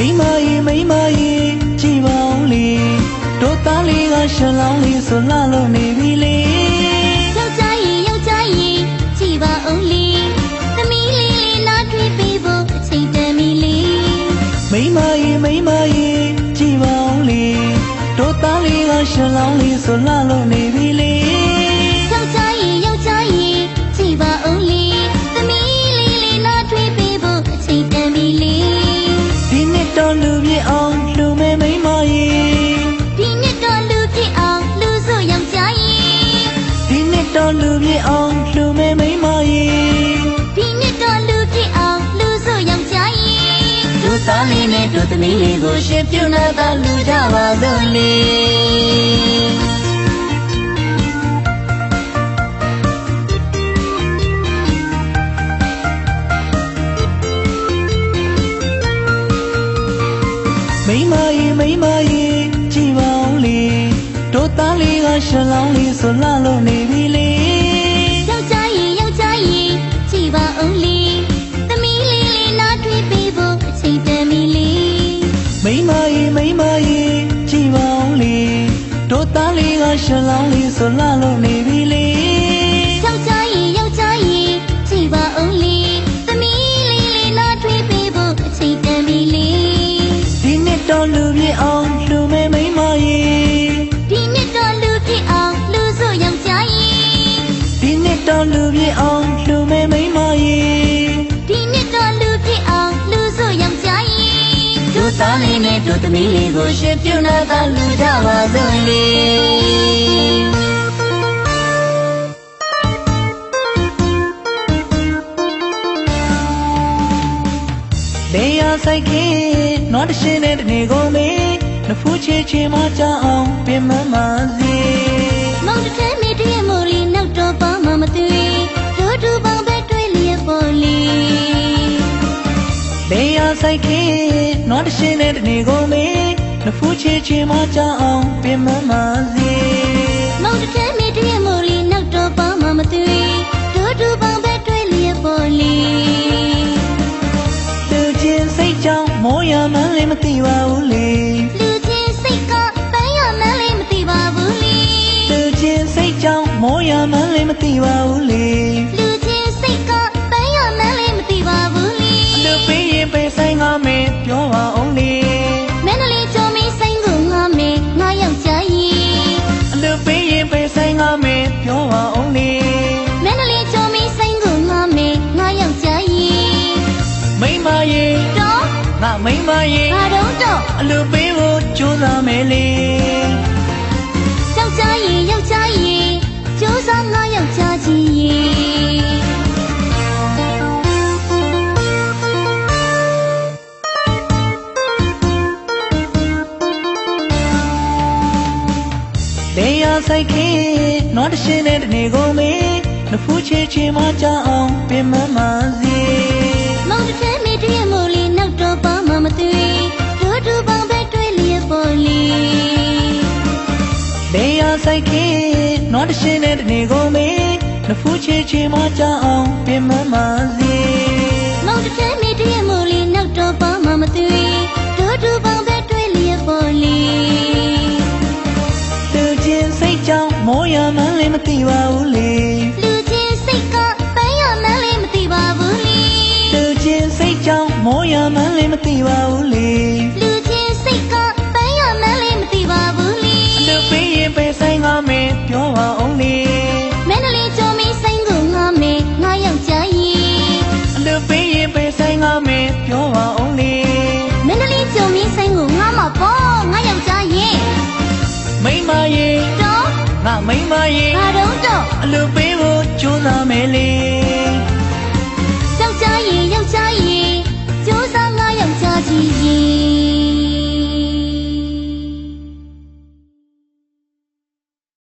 မိမကြီးမိမကြီးကြည်ပါဦးလေတို့သားလေးကရှလောင်းလေးဆိုလှလို့နေပြီလေယောက်ျားကြီးယောက်ျားကြီးကြည်ပါအောင်လေသမီးလေးလေးနားထွေးပေးဖို့အချိန်တန်ပြီလေမိမကြီးမိမကြီးကြည်ပါဦးလေတို့သားလေးကရှလောင်းလေးဆိုလှလို့နေပြီ တော့လူပြည့်အောင်လူမဲမိမကြီးဒီနှစ်တော့လူဖြစ်အောင်လူဆိုယောက်ျားကြီးတို့သားလေးနဲ့တို့သမီးလေးကိုရှင်ပြုနာတာလူကြပါစို့လေမိမကြီးမိမကြီးကြည်ပါဦးလေတို့သားလေးကရှလောင်းလေးဆိုလှလို့နေ မိမကြီးမိမကြီးကြည်ပါဦးလေတို့သားလေးကရှလောင်းလေးဆိုလှလို့နေပြီလေယောက်ျားကြီးယောက်ျားကြီးကြည်ပါအောင်လေသမီးလေးလေးနားထွေးပေးဖို့အချိန်တန်ပြီလေဒီနှစ်တော့လူပြည့်အောင်လူမဲမိမကြီးဒီနှစ်တော့လူဖြစ်အောင်လူဆိုယောက်ျားကြီးဒီနှစ်တော့လူပြည့်အောင်လူမဲမိမကြီး သမီးလေးကိုရှင်ပြုနာတာလူကြပါစို့လေလေယာဆိုင်ခေနွားတရှင်းတဲ့တနေကုန်မေနဖူးချေချေမကြအောင်ပြင်မမစီမောင်တစ်ထဲမိတည်းမို့လီနောက်တော့ပါမမသွေတို့တူပေါင်းပဲတွေ့လျက်ပေါ်လီလေယာဆိုင်ခေနွား တရှင်းတဲ့တနေကုန်မေနဖူးချေချေမကြအောင်ပြင်မမစီမောင်တစ်ထဲမိတည်းမို့လီနောက်တော့ပါမမသွေတို့တူပေါင်းပဲတွေ့လျက်ပေါ်လီလူချင်းစိတ်ကြောင့်မိုးရမှန်းလည်းမသိပါဘူးလေလူချင်းစိတ်ကပန်းရမှန်းလေးမသိပါဘူးလီလူချင်းစိတ်ကြောင့်မိုးရမှန်းလည်းမသိပါဘူးလေ ပေးရင်ပေးဆိုင်ငါမင်းပြောပါအောင်လေမန္တလေးကျော်မီဆိုင်ကိုငါမေငါယောက်ျားကြီးအလူပေးရင်ပေးဆိုင်ငါမင်းပြောပါအောင်လေမန္တလေးကျော်မီဆိုင်ကိုငါမေငါယောက်ျားကြီးမိမရေတော့ငါမိမရေဘာတော့တော့အလူပေးဖို့ကြိုးစားမယ်လေ ဆိုင်ခေနွားတရှင်းတဲ့တနေကုန်မေနဖူးချေချေမကြအောင်ပြင်မမစီမောင်တစ်ထဲမိတည်းမို့လီနောက်တော့ပါမမသွေတို့တူပေါင်းပဲတွေ့လျက်ပေါ်လီလေယာဆိုင်ခေနွားတရှင်းတဲ့တနေကုန်မေနဖူးချေချေမကြအောင်ပြင်မမစီ ကြောင့်မိုးရမှန်းလည်းမသိပါဘူးလေလူချင်းစိတ်ကပန်းရမှန်းလေးမသိပါဘူးလီလူချင်းစိတ်ကြောင့်မိုးရမှန်းလည်းမသိပါဘူးလေ 记忆。